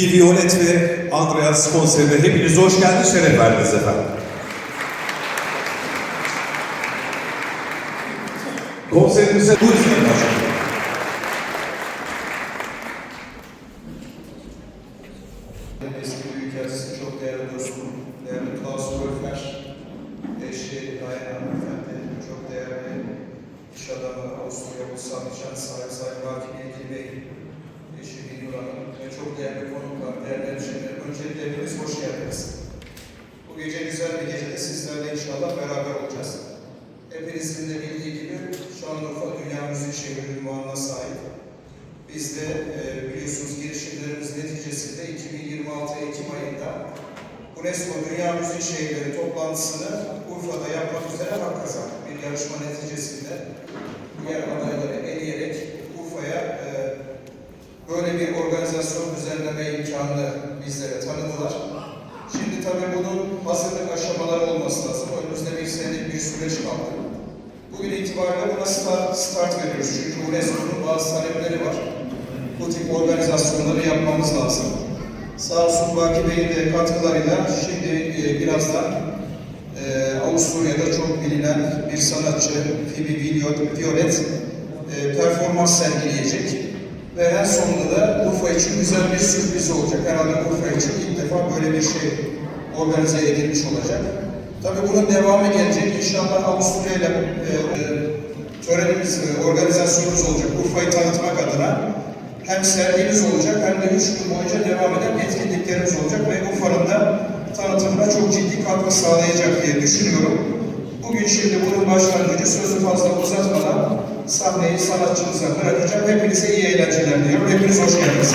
Vicky Violet ve Andreas konserine hepiniz hoş geldiniz, şeref verdiniz efendim. Konserimize bu yüzden başlıyoruz. Eski Büyükelçisi çok değerli dostum, değerli Klaus çok değerli iş adamı, Avusturya Ulusal Nişan sahibi Sayın Baki Bilgili Bey, eşi Binur Hanım ve çok değerli hepiniz hoş geldiniz. Bu gece güzel bir gecede sizlerle inşallah beraber olacağız. Hepinizin de bildiği gibi Şanlıurfa Dünya Müzik Şehri ünvanına sahip. Biz de e, biliyorsunuz girişimlerimiz neticesinde 2026 Ekim ayında UNESCO Dünya Müzik Şehirleri toplantısını Urfa'da yapmak üzere hak kazandık. Bir yarışma böyle bir organizasyon düzenleme imkanını bizlere tanıdılar. Şimdi tabii bunun hazırlık aşamaları olması lazım. Önümüzde bir senelik bir süreç kaldı. Bugün itibariyle buna start, start veriyoruz. Çünkü UNESCO'nun bazı talepleri var. Bu tip organizasyonları yapmamız lazım. Sağ olsun Baki Bey'in de katkılarıyla şimdi e, birazdan e, Avusturya'da çok bilinen bir sanatçı Phoebe Violet e, performans sergileyecek. Ve en sonunda da Urfa için güzel bir sürpriz olacak. Herhalde Urfa için ilk defa böyle bir şey organize edilmiş olacak. Tabii bunun devamı gelecek. İnşallah Avusturya ile e, törenimiz, e, organizasyonumuz olacak. Urfa'yı tanıtmak adına hem sergimiz olacak hem de üç gün boyunca devam eden etkinliklerimiz olacak ve Urfa'nın da tanıtımına çok ciddi katkı sağlayacak diye düşünüyorum. Bugün şimdi bunun başlangıcı sözü fazla uzatmadan sahneyi sanatçımıza bırakacağım. Hepinize iyi eğlenceler diliyorum. Hepiniz hoş geldiniz.